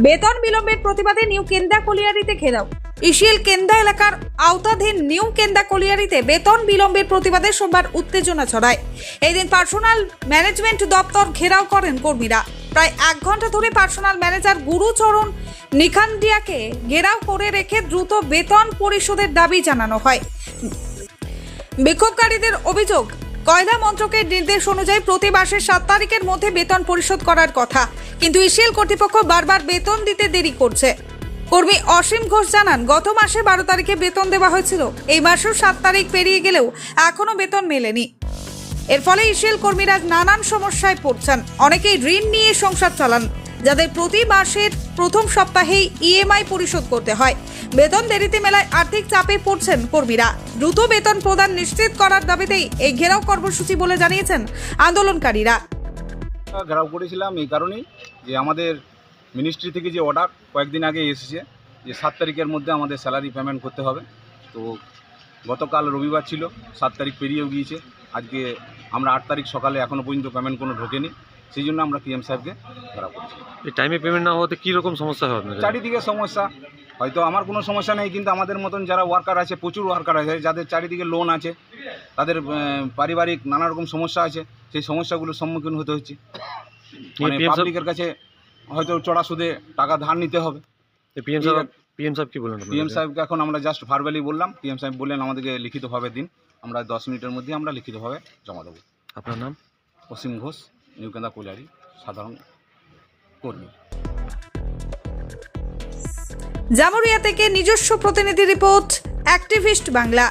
বেতন বিলম্বের প্রতিবাদে নিউ কেন্দা কলিয়ারিতে ঘেরাও। ইসিএল কেন্দা এলাকার আওতাধীন নিউ কেন্দা কলিয়ারিতে বেতন বিলম্বের প্রতিবাদে সোমবার উত্তেজনা ছড়ায়। এই দিন পার্সোনাল ম্যানেজমেন্ট দপ্তর ঘেরাও করেন কর্মীরা। প্রায় এক ঘণ্টা ধরে পার্সোনাল ম্যানেজার গুরুচরণ নিখান্ডিয়াকে ঘেরাও করে রেখে দ্রুত বেতন পরিশোধের দাবি জানানো হয়। বিক্ষোভকারীদের অভিযোগ কয়লা মন্ত্রকের নির্দেশ অনুযায়ী প্রতি মাসের সাত তারিখের মধ্যে বেতন পরিশোধ করার কথা। কিন্তু ইসিএল কর্তৃপক্ষ বারবার বেতন দিতে দেরি করছে। কর্মী অসীম ঘোষ জানান, গত মাসে বারো তারিখে বেতন দেওয়া হয়েছিল। এই মাসেও সাত তারিখ পেরিয়ে গেলেও এখনও বেতন মেলেনি। এর ফলে ইসিএল কর্মীরা নানান সমস্যায় পড়ছেন। অনেকেই ঋণ নিয়ে সংসার চালান। যাদের প্রতি মাসের প্রথম সপ্তাহেই ইএমআই পরিশোধ করতে হয়। বেতন দেরিতে মেলায় আর্থিক চাপে পড়ছেন কর্মীরা। দ্রুত বেতন প্রদান নিশ্চিত করার দাবিতেই এই ঘেরাও কর্মসূচি বলে জানিয়েছেন আন্দোলনকারীরা। ঘেরাও করেছিলাম এই কারণেই যে আমাদের মিনিস্ট্রি থেকে যে অর্ডার কয়েকদিন আগে এসেছে, যে সাত তারিখের মধ্যে আমাদের স্যালারি পেমেন্ট করতে হবে। তো গতকাল রবিবার ছিল, সাত তারিখ পেরিয়েও গিয়েছে। আজকে আমরা আট তারিখ সকালে এখনও পর্যন্ত পেমেন্ট কোনো ঢোকেনি। সেই জন্য আমরা পিএম সাহেবকে ঘেরাও করেছি এই টাইমে পেমেন্ট না হওয়াতে কী রকম সমস্যা আপনাদের? চারিদিকে সমস্যা। হয়তো আমার কোনো সমস্যা নেই কিন্তু আমাদের মতন যারা ওয়ার্কার আছে প্রচুর ওয়ার্কার আছে যাদের চারিদিকে লোন আছে তাদের পারিবারিক নানা রকম সমস্যা আছে সেই সমস্যাগুলোর সম্মুখীন হতে হচ্ছে। মানে পাবলিকের কাছে হয়তো চড়া সুদে টাকা ধার নিতে হবে। পিএম সাহেব পিএম সাহেব কি বললেন? পিএম সাহেবকে এখন আমরা জাস্ট ভার্বালি বললাম। পিএম সাহেব বললেন আমাদেরকে লিখিতভাবে দিন। আমরা দশ মিনিটের মধ্যে আমরা লিখিতভাবে জমা দেবো। আপনার নাম? অসীম ঘোষ নিউকেন্দা কোলারি সাধারণ কর্মী। জামুরিয়া থেকে নিজস্ব প্রতিনিধি রিপোর্ট অ্যাক্টিভিস্ট বাংলা।